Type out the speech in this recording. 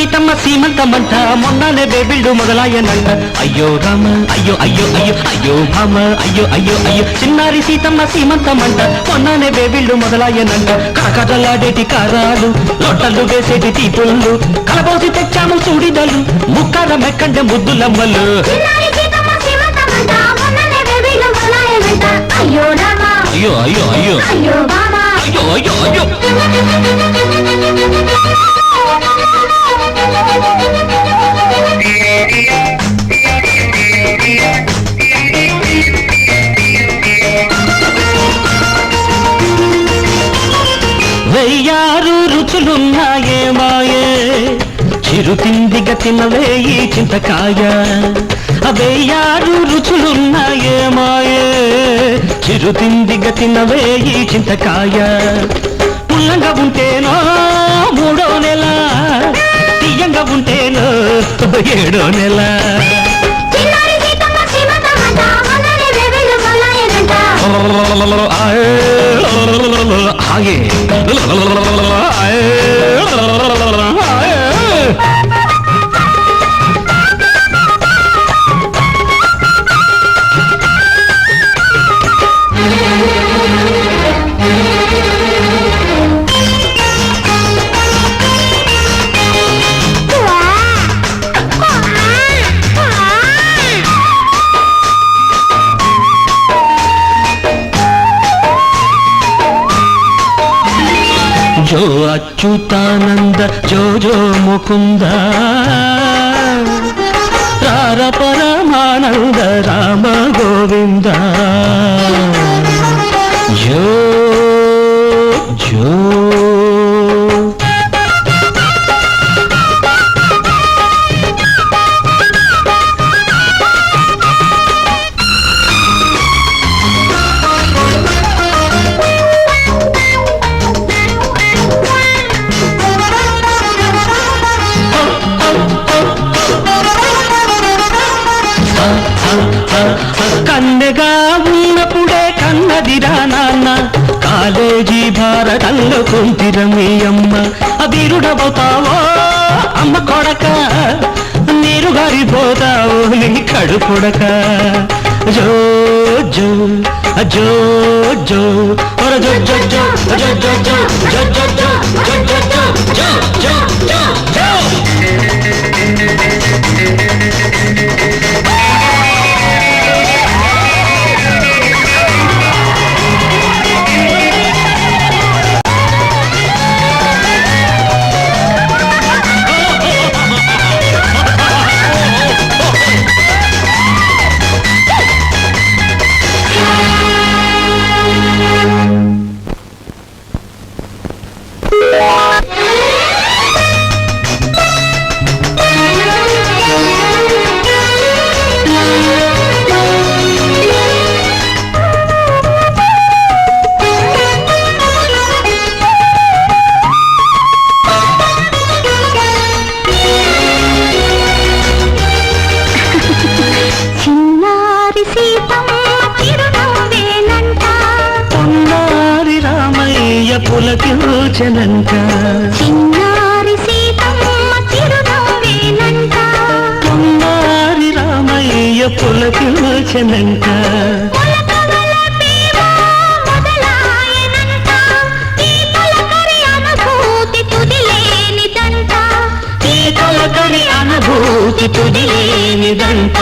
సీతమ్మ సీమంతమంట మొన్ననే బేబిళ్ళు మొదలాయనంట అయ్యో రామ అయ్యో అయ్యో అయ్యో అయ్యో భామ అయ్యో అయ్యో అయ్యో చిన్నారి సీతమ్మ సీమంతమంట మొన్ననే బేబిళ్ళు మొదలాయనంట కరకరలాడేటి కారాలు లొట్టలు వేసేటి తీపుళ్ళు కలబోసి తెచ్చాము చూడిదలు ముక్కర మెక్కండే ముద్దులమ్మలు. అయ్యో అయ్యో అయ్యో అయ్యో అయ్యో అయ్యో. వెయ్యారు రుచులున్నాయే మాయే. చిరు తిండిగా తినవే ఈ చింతకాయ. వెయ్యారు రుచులున్నాయే మాయే. చిరు తిండిగా తినవే ఈ చింతకాయ. పుల్లంగా ఉంటేనో మూడో నెల. తీయంగా ఉంటేనో ఏడో నెల. ఆగే జో అచ్యుతానంద జో జో ముకుంద. రార పరమానంద రామ గోవిందా. కన్నదిరా నాన్న. కాలేజీ భారతంలో కుంతిర మీ అమ్మ. అబీరుడవుతావో అమ్మ కొడక. నీరు గారిపోతావు నీ కడుపుడక జో జో జో జో. జో జో జో జో జో జో జో. సూచనంట చిన్నారి సీతమ్మ చిరునవ్వేనంట తొమ్మారి రామయ్య పులకిలోచనంట అనుభూతి తుదిలేనిదంట.